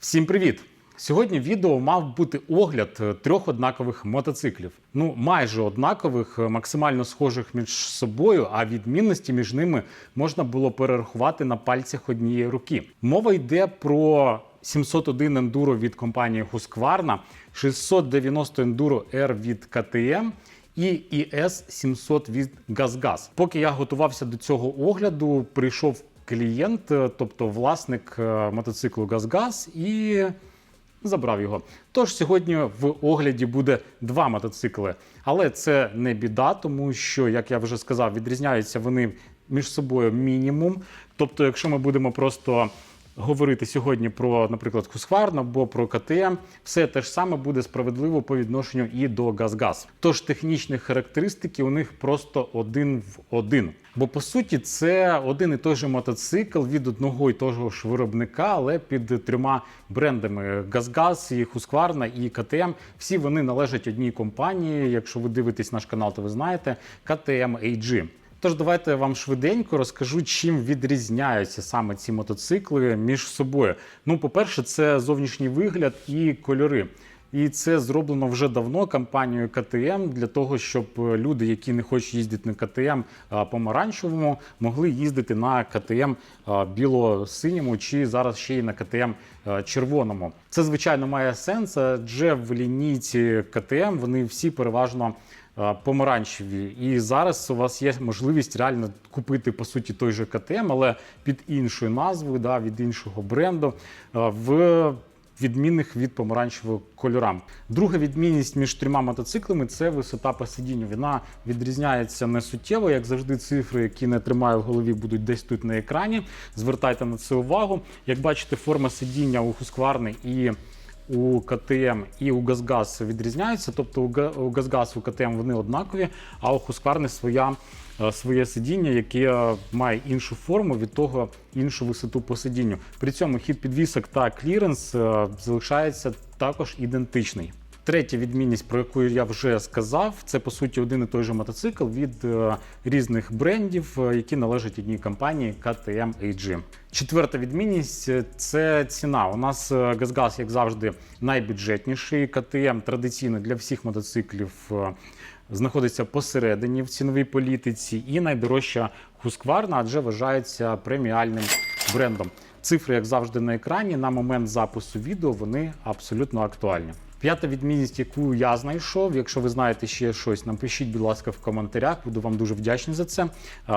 Всім привіт! Сьогодні відео мав бути огляд е, трьох однакових мотоциклів. Ну, майже однакових, е, максимально схожих між собою, а відмінності між ними можна було перерахувати на пальцях однієї руки. Мова йде про 701 Enduro від компанії Husqvarna, 690 Enduro R від KTM і ES 700 від GazGaz. Поки я готувався до цього огляду, прийшов клієнт, е, тобто власник мотоциклу мотоциклу GazGaz, і забрав його. Тож сьогодні в огляді буде два мотоцикли, але це не біда, тому що, як я вже сказав, відрізняються вони між собою мінімум. Тобто, якщо ми будемо просто говорити сьогодні про, наприклад, Husqvarna або про КТМ, все те ж саме буде справедливо по відношенню і до GazGaz. Тож технічні характеристики у них просто один в один. Бо по суті це один і той же мотоцикл від одного і того ж виробника, але під трьома брендами GazGaz, і Husqvarna, і KTM. Всі вони належать одній компанії. Якщо ви дивитесь наш канал, то ви знаєте KTM AG. Тож давайте я вам швиденько розкажу, чим відрізняються саме ці мотоцикли між собою. Ну, по-перше, це зовнішній вигляд і кольори. І це зроблено вже давно компанією КТМ для того, щоб люди, які не хочуть їздити на КТМ помаранчевому, могли їздити на КТМ біло-синьому чи зараз ще й на КТМ червоному. Це звичайно має сенс, адже в лінійці КТМ вони всі переважно помаранчеві. І зараз у вас є можливість реально купити по суті той же КТМ, але під іншою назвою, да, від іншого бренду. в відмінних від помаранчевого кольорам. Друга відмінність між трьома мотоциклами це висота по сидінню. Вона відрізняється не суттєво, як завжди, цифри, які не тримаю в голові, будуть десь тут на екрані. Звертайте на це увагу. Як бачите, форма сидіння у Husqvarna і у КТМ і у Газгаз відрізняються. Тобто у Газгаз, у КТМ вони однакові, а у Husqvarna своя е, своє сидіння, яке е, має іншу форму, від того іншу висоту по сидінню. При цьому хід підвісок та кліренс е, залишається також ідентичний. Третя відмінність, про яку я вже сказав, це по суті один і той же мотоцикл від е, різних брендів, е, які належать одній компанії KTM AG. Четверта відмінність е, це ціна. У нас GazGaz, як завжди, найбюджетніший. KTM традиційно для всіх мотоциклів знаходиться посередині в ціновій політиці, і найдорожча Husqvarna, адже вважається преміальним брендом. Цифри, як завжди, на екрані. На момент запису відео вони абсолютно актуальні. П'ята відмінність, яку я знайшов. Якщо ви знаєте ще щось, напишіть, будь ласка, в коментарях. Буду вам дуже вдячний за це.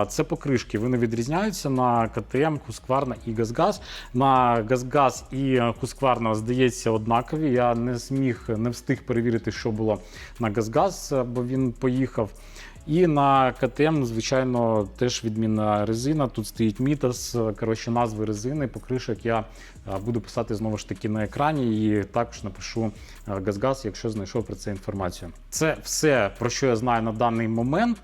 Це покришки. Вони відрізняються на КТМ, Husqvarna і Газгаз. На Газгаз і Husqvarna, здається, однакові. Я не зміг, не встиг перевірити, що було на Газгаз, бо він поїхав. І на КТМ, звичайно, теж відмінна резина. Тут стоїть мітас. Коротше, назви резини, покришок я буду писати знову ж таки на екрані. І також напишу а, Газгаз, якщо знайшов про це інформацію. Це все про що я знаю на даний момент.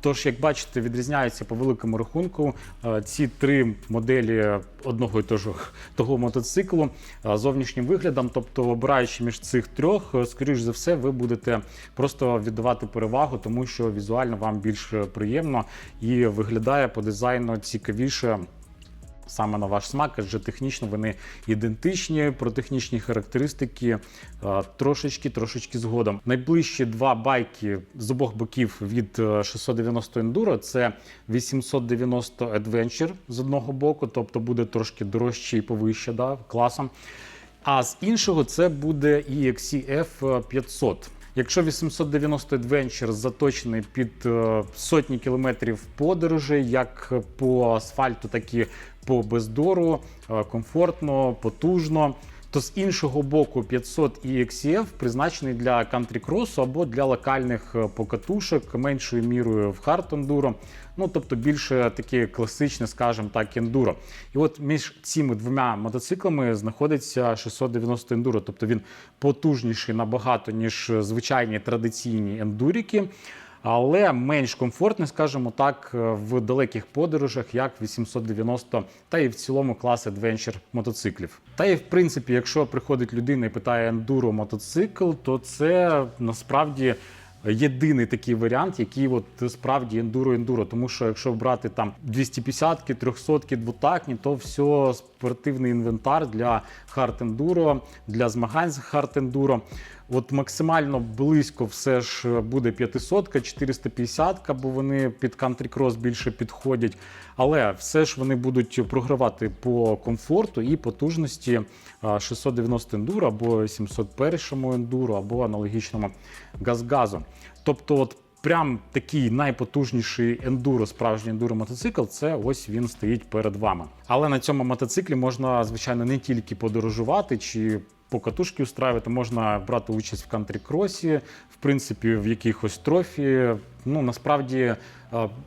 Тож, як бачите, відрізняються по великому рахунку е, ці три моделі одного і того, того мотоциклу е, зовнішнім виглядом. Тобто, обираючи між цих трьох, е, скоріш за все, ви будете просто віддавати перевагу, тому що візуально вам більш приємно і виглядає по дизайну цікавіше. Саме на ваш смак, адже технічно вони ідентичні, про технічні характеристики е, трошечки, трошечки згодом. Найближчі два байки з обох боків від е, 690 Enduro це 890 Adventure з одного боку, тобто буде трошки дорожче і повище да, класом. А з іншого це буде EXE 500. Якщо 890 Adventure заточений під е, сотні кілометрів подорожей, як по асфальту, так і по бездору, е, комфортно, потужно. То з іншого боку 500 EXF призначений для кантрі-кросу або для локальних е, покатушок, меншою мірою в хард ендуро. Ну тобто більше таке класичне, скажімо так, ендуро. І от між цими двома мотоциклами знаходиться 690 ендуро, тобто він потужніший набагато ніж звичайні традиційні ендуріки. Але менш комфортний, скажімо так, в далеких подорожах, як 890 та і в цілому клас Adventure мотоциклів. Та і в принципі, якщо приходить людина і питає ендуро мотоцикл, то це насправді єдиний такий варіант, який от справді ендуро-ендуро. Тому що якщо брати там 250-ки, 300-ки, двотакні, то все спортивний інвентар для хард-ендуро, для змагань з хард-ендуро. От максимально близько все ж буде 500-ка, 450-ка, бо вони під кантрі-крос більше підходять. Але все ж вони будуть програвати по комфорту і потужності 690 ендуро або 701 ендуро, або аналогічному газгазу. Тобто, от прям такий найпотужніший ендуро, справжній ендуро мотоцикл, це ось він стоїть перед вами. Але на цьому мотоциклі можна, звичайно, не тільки подорожувати чи покатушки устраювати, можна брати участь в кантрі-кросі, в принципі, в якихось трофі. Ну насправді е,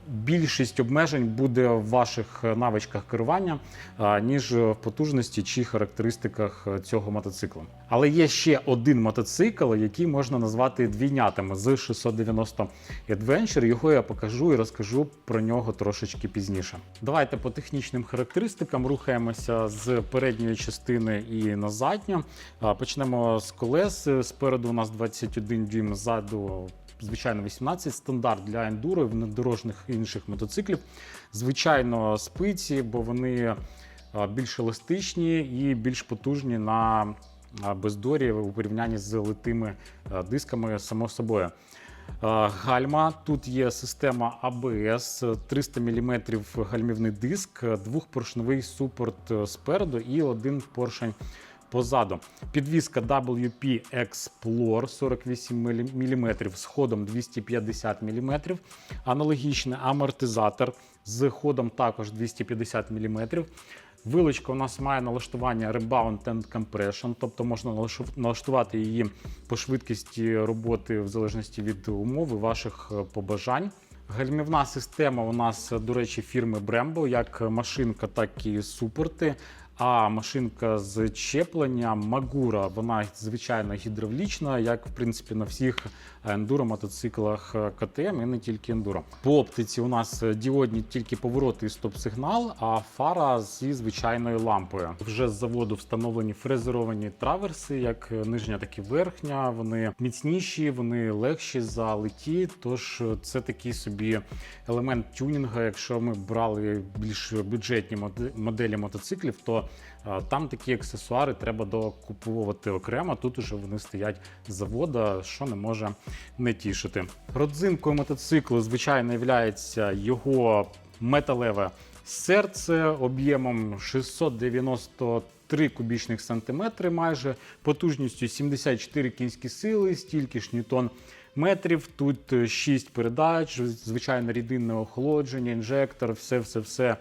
більшість обмежень буде в ваших навичках керування, е, ніж в потужності чи характеристиках е, цього мотоцикла. Але є ще один мотоцикл, який можна назвати двійнятами з 690 Adventure. Його я покажу і розкажу про нього трошечки пізніше. Давайте по технічним характеристикам рухаємося з передньої частини і на задню. Почнемо з колес. Спереду у нас 21 дюйм, ззаду звичайно 18 стандарт для ендуро і внедорожних інших мотоциклів. Звичайно, спиці, бо вони більш еластичні і більш потужні на бездорі у порівнянні з литими дисками, само собою. Гальма тут є система ABS, 300 мм гальмівний диск, двохпоршневий супорт е, спереду і один поршень позаду. Підвізка WP Explore 48 мм з ходом 250 мм. Аналогічний амортизатор з ходом також 250 мм. Вилочка у нас має налаштування Rebound and Compression, тобто можна налаштувати її по швидкості роботи в залежності від умов ваших е, побажань. Гальмівна система у нас, е, до речі, фірми Brembo, як машинка, так і супорти. А машинка з чепленням Magura, вона звичайно гідравлічна, як в принципі на всіх ендуро мотоциклах е, КТМ і не тільки ендуро. По оптиці у нас діодні тільки повороти і стоп-сигнал, а фара зі звичайною лампою. Вже з заводу встановлені фрезеровані траверси, як нижня, так і верхня. Вони міцніші, вони легші за леті. Тож це такий собі елемент тюнінга. Якщо ми брали більш бюджетні моде- моделі мотоциклів, то там такі аксесуари треба докуповувати окремо. Тут уже вони стоять з завода, що не може не тішити. Родзинкою мотоциклу, звичайно, є його металеве серце об'ємом 693 кубічних сантиметри, майже потужністю 74 кінські сили, стільки ж ньютон метрів. Тут 6 передач, звичайно, рідинне охолодження, інжектор, все, все, все.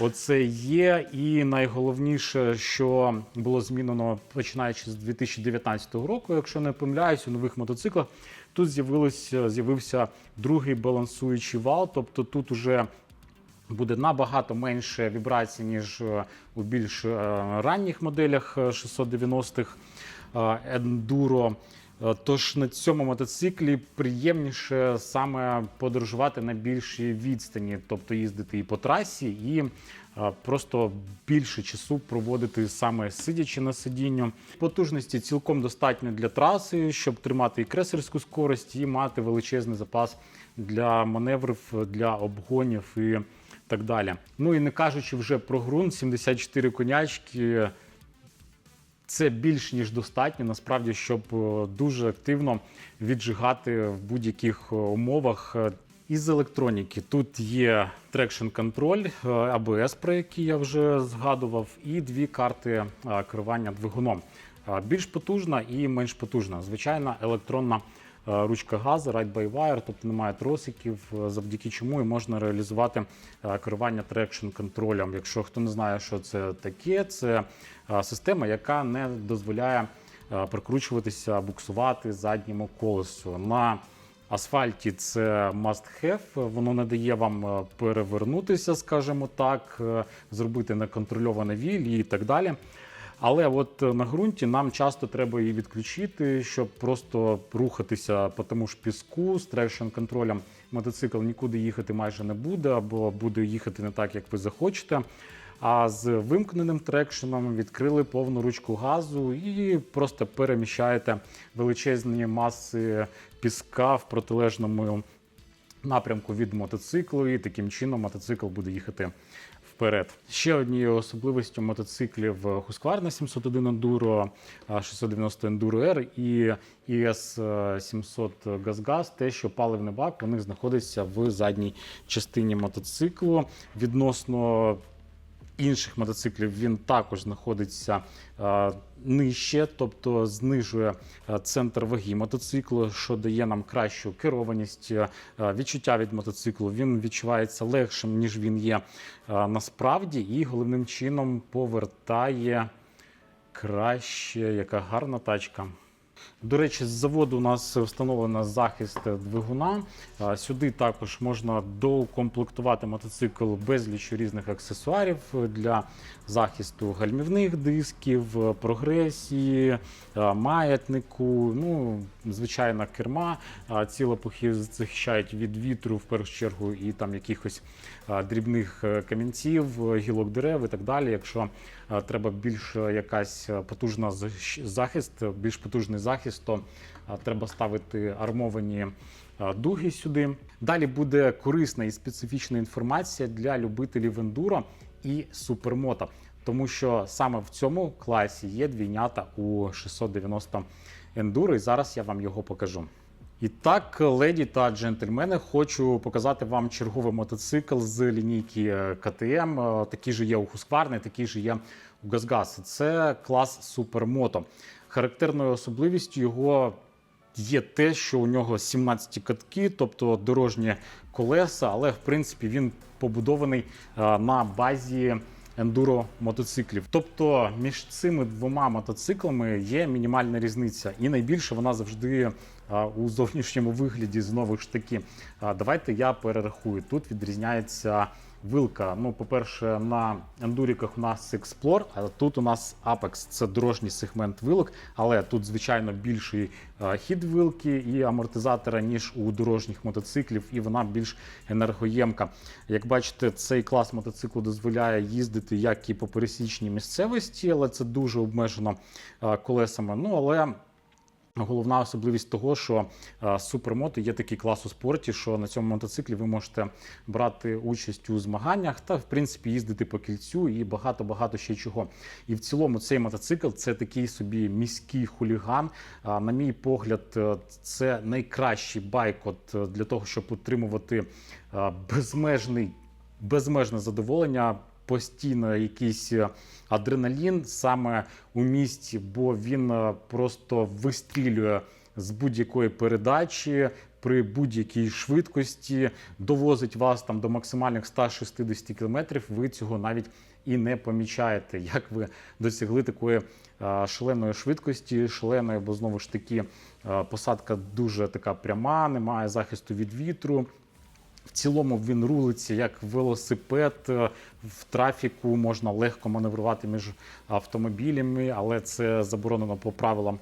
Оце є, і найголовніше, що було змінено починаючи з 2019 року, якщо не помиляюсь, у нових мотоциклах тут з'явилося з'явився другий балансуючий вал. Тобто тут уже буде набагато менше вібрацій, ніж е, у більш е, ранніх моделях е, 690-х ендуро. Е, Тож на цьому мотоциклі приємніше саме подорожувати на більшій відстані, тобто їздити і по трасі, і е, просто більше часу проводити саме сидячи на сидінню. Потужності цілком достатньо для траси, щоб тримати і кресерську скорость, і мати величезний запас для маневрів, для обгонів і так далі. Ну і не кажучи вже про ґрунт, 74 конячки. Це більш ніж достатньо, насправді, щоб е, дуже активно віджигати в будь-яких е, умовах. Е, Із електроніки тут є трекшн контроль, АБС, про який я вже згадував, і дві карти керування двигуном. Більш потужна і менш потужна. Звичайна електронна ручка газу, ride by wire, тобто немає тросиків, е, завдяки чому і можна реалізувати е, керування трекшн контролем. Якщо хто не знає, що це таке, це е, система, яка не дозволяє е, прикручуватися, буксувати задньому колесу. На асфальті це must have, воно не дає вам е, перевернутися, скажімо так, е, зробити неконтрольоване віль і так далі. Але от е, на ґрунті нам часто треба її відключити, щоб просто рухатися по тому ж піску з трекшн контролем. Мотоцикл нікуди їхати майже не буде, або буде їхати не так, як ви захочете. А з вимкненим трекшеном відкрили повну ручку газу і просто переміщаєте величезні маси піска в протилежному напрямку від мотоциклу, і таким чином мотоцикл буде їхати вперед. Ще однією особливістю мотоциклів Husqvarna 701 Enduro, 690 Enduro R і ES 700 GazGaz, те, що паливний бак у них знаходиться в задній частині мотоциклу. Відносно інших мотоциклів він також знаходиться е, нижче, тобто знижує е, центр ваги мотоциклу, що дає нам кращу керованість, е, відчуття від мотоциклу. Він відчувається легшим, ніж він є насправді, і головним чином повертає краще, яка гарна тачка. До речі, з заводу у нас встановлено захист двигуна. Сюди також можна доукомплектувати мотоцикл безліч різних аксесуарів для захисту гальмівних дисків, прогресії, маятнику, ну, звичайна керма. А, Ці лопухи захищають від вітру в першу чергу і там якихось дрібних е, камінців, гілок дерев і так далі. Якщо треба більш якась потужна захист, більш потужний захист, то е, треба ставити армовані е, дуги сюди. Далі буде корисна і специфічна інформація для любителів ендуро і супермото, тому що саме в цьому класі є двійнята у 690 ендуро, і зараз я вам його покажу. І так, леді та джентльмени, хочу показати вам черговий мотоцикл з лінійки е, КТМ. Такий же є у Husqvarna, такий же є у GazGaz. Це клас супермото. Характерною особливістю його є те, що у нього 17 катки, тобто дорожні колеса, але в принципі він побудований е, на базі ендуро мотоциклів. Тобто між цими двома мотоциклами є мінімальна різниця, і найбільше вона завжди а, у зовнішньому вигляді знову ж таки. А, Давайте я перерахую. Тут відрізняється вилка. Ну, по-перше, на ендуріках у нас Explore, а тут у нас Apex. Це дорожній сегмент вилок, але тут, звичайно, більший хід вилки і амортизатора, ніж у дорожніх мотоциклів, і вона більш енергоємка. Як бачите, цей клас мотоциклу дозволяє їздити як і по пересічній місцевості, але це дуже обмежено колесами. Ну але Головна особливість того, що е, супермото є такий клас у спорті, що на цьому мотоциклі ви можете брати участь у змаганнях та в принципі їздити по кільцю і багато багато ще чого. І в цілому цей мотоцикл це такий собі міський хуліган. На мій погляд, е, це найкращий байк от е, для того, щоб утримувати безмежний безмежне задоволення. Постійно якийсь е, адреналін саме у місті, бо він е, просто вистрілює з будь-якої передачі при будь-якій швидкості, довозить вас там до максимальних 160 км. Ви цього навіть і не помічаєте, як ви досягли такої е, шаленої швидкості, шаленої, бо знову ж таки посадка дуже така пряма, немає захисту від вітру. В цілому він рулиться як велосипед. Е, В трафіку можна легко маневрувати між автомобілями, але це заборонено по правилам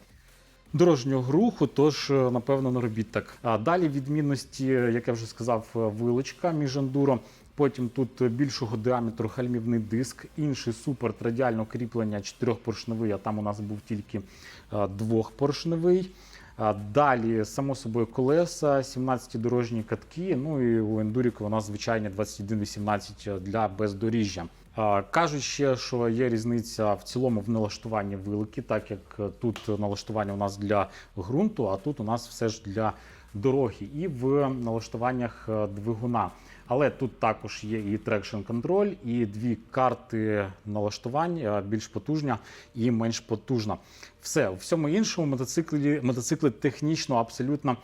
дорожнього руху. Тож, е, напевно, не робіть так. А далі відмінності, як я вже сказав, е, вилочка між ендуро. Потім тут більшого діаметру гальмівний диск, інший супер радіально кріплення чотирьохпоршневий, а там у нас був тільки е, двохпоршневий. Далі, само собою, колеса, 17 дорожні катки. Ну і у ендуріку у нас звичайні 21-18 для бездоріжжя. Кажуть ще, що є різниця в цілому в налаштуванні вилки, так як е, тут налаштування у нас для ґрунту, а тут у нас все ж для дороги, і в налаштуваннях е, двигуна. Але тут також є і трекшн контроль, і дві карти налаштувань е, більш потужна і менш потужна. Все у всьому іншому мотоциклі мотоцикли технічно абсолютно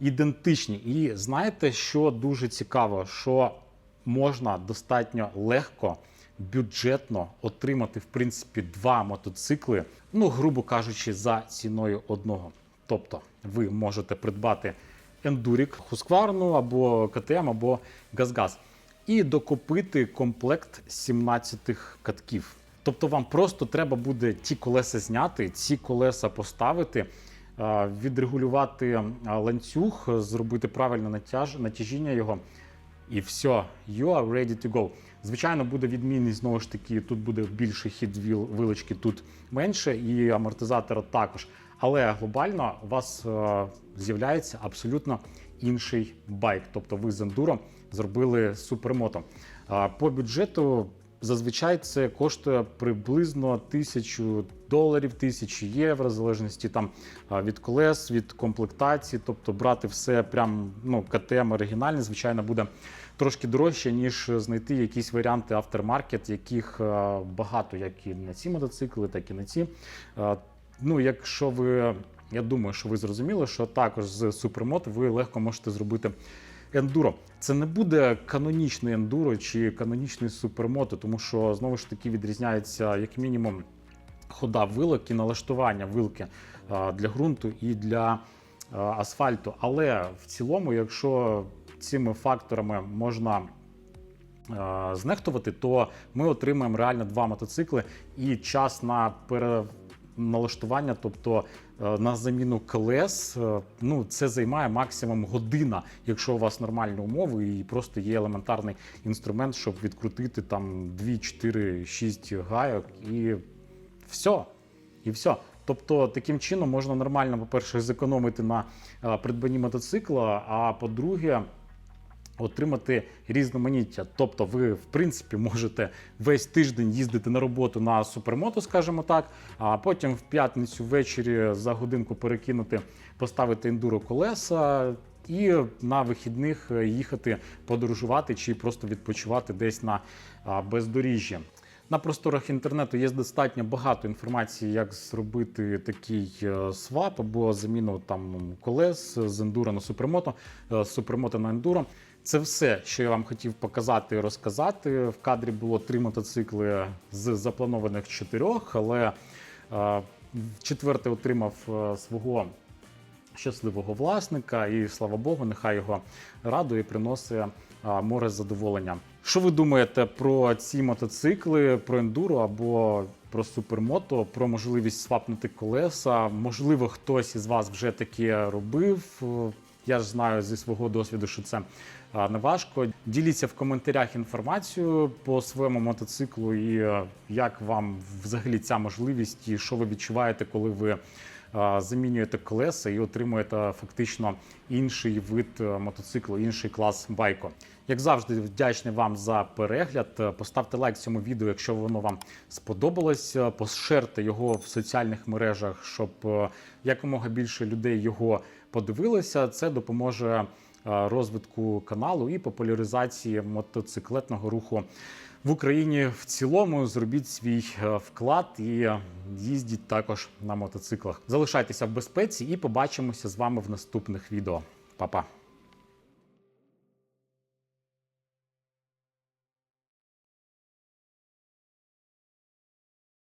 ідентичні. І знаєте, що дуже цікаво, що можна достатньо легко. Бюджетно отримати в принципі два мотоцикли, ну грубо кажучи, за ціною одного. Тобто, ви можете придбати ендурік, Husqvarna або КТМ, або GazGaz і докупити комплект 17-х катків. Тобто, вам просто треба буде ті колеса зняти, ці колеса поставити, е, відрегулювати е, ланцюг, зробити правильне натяж, натяжіння його. І все, you are ready to go. Звичайно, буде відмінність знову ж таки. Тут буде більше хід вилочки, тут менше, і амортизатора також. Але глобально у вас е, з'являється абсолютно інший байк. Тобто ви з ендуро зробили супермото. Е, По бюджету зазвичай це коштує приблизно тисячу доларів, тисячу євро, в залежності там е, від колес, від комплектації. Тобто брати все прям ну, КТМ оригінальне, звичайно, буде трошки дорожче, ніж знайти якісь варіанти автормаркет, яких е, багато, як і на ці мотоцикли, так і на ці. Е, Ну, якщо ви, я думаю, що ви зрозуміли, що також з супермот ви легко можете зробити ендуро. Це не буде канонічний ендуро чи канонічний супермото, тому що знову ж таки відрізняється як мінімум хода вилок і налаштування вилки для ґрунту і для асфальту. Але в цілому, якщо цими факторами можна е, знехтувати, то ми отримаємо реально два мотоцикли і час на переналаштування, тобто е, на заміну колес, е, ну це займає максимум година, якщо у вас нормальні умови і просто є елементарний інструмент, щоб відкрутити там 2, 4, 6 гайок і все. І все. Тобто таким чином можна нормально, по-перше, зекономити на е, придбанні мотоцикла, а по-друге, отримати різноманіття. Тобто, ви, в принципі, можете весь тиждень їздити на роботу на супермото, скажімо так, а потім в п'ятницю ввечері за годинку перекинути, поставити ендуро колеса. І на вихідних е, їхати подорожувати чи просто відпочивати десь на бездоріжжі. На просторах інтернету є достатньо багато інформації, як зробити такий е, свап або заміну там колес з ендуро на супермото, е, з супермото на ендуро. Це все, що я вам хотів показати і розказати. В кадрі було три мотоцикли з запланованих чотирьох, але е, четвертий отримав е, свого щасливого власника, і слава Богу, нехай його радує і приносить а, море задоволення. Що ви думаєте про ці мотоцикли, про ендуро або про супермото, про можливість свапнути колеса? Можливо, хтось із вас вже таке робив. Е, Я ж знаю зі свого досвіду, що це не важко. Діліться в коментарях інформацією по своєму мотоциклу і е, як вам взагалі ця можливість, і що ви відчуваєте, коли ви замінюєте колеса і отримуєте фактично інший вид е, мотоциклу, інший клас байку. Як завжди, вдячний вам за перегляд. Е, Поставте лайк цьому відео, якщо воно вам сподобалось. Е, Поширте його в соціальних мережах, щоб е, якомога більше людей його подивилося. Це допоможе е, розвитку каналу і популяризації мотоциклетного руху в Україні в цілому. Зробіть свій е, вклад і їздіть також на мотоциклах. Залишайтеся в безпеці і побачимося з вами в наступних відео. Па-па!